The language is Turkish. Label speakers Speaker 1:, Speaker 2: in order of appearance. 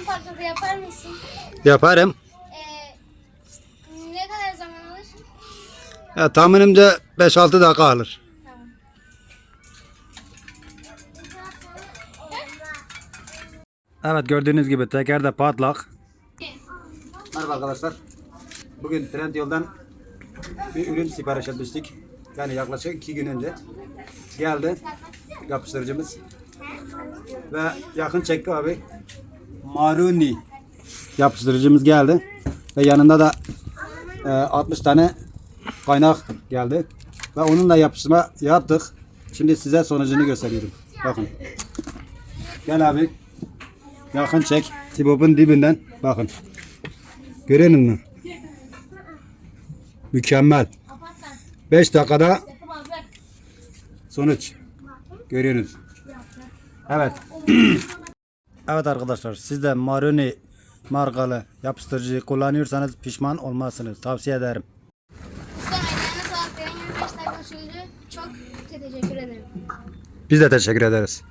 Speaker 1: Benim parkada yapar mısın?
Speaker 2: Yaparım.
Speaker 1: Ee, ne kadar zaman alır?
Speaker 2: Ya, tahminimce 5-6 dakika alır.
Speaker 1: Tamam.
Speaker 2: Evet gördüğünüz gibi teker de patlak. Merhaba arkadaşlar. Bugün Trendyol'dan bir ürün sipariş etmiştik. Yani yaklaşık iki gün önce. Geldi yapıştırıcımız. Ve yakın çekti abi. Maruni yapıştırıcımız geldi. Ve yanında da e, 60 tane kaynak geldi. Ve onunla yapıştırma yaptık. Şimdi size sonucunu gösteriyorum. Bakın. Gel abi. Yakın çek. Sibop'un dibinden. Bakın. Görüyor musun? Mükemmel. 5 dakikada sonuç. Görüyorsunuz. Evet. evet arkadaşlar siz de Maruni markalı yapıştırıcı kullanıyorsanız pişman olmazsınız. Tavsiye ederim.
Speaker 1: Usta ayağına sağlık. Benim 25 dakika sürdü. Çok teşekkür ederim.
Speaker 2: Biz de teşekkür ederiz.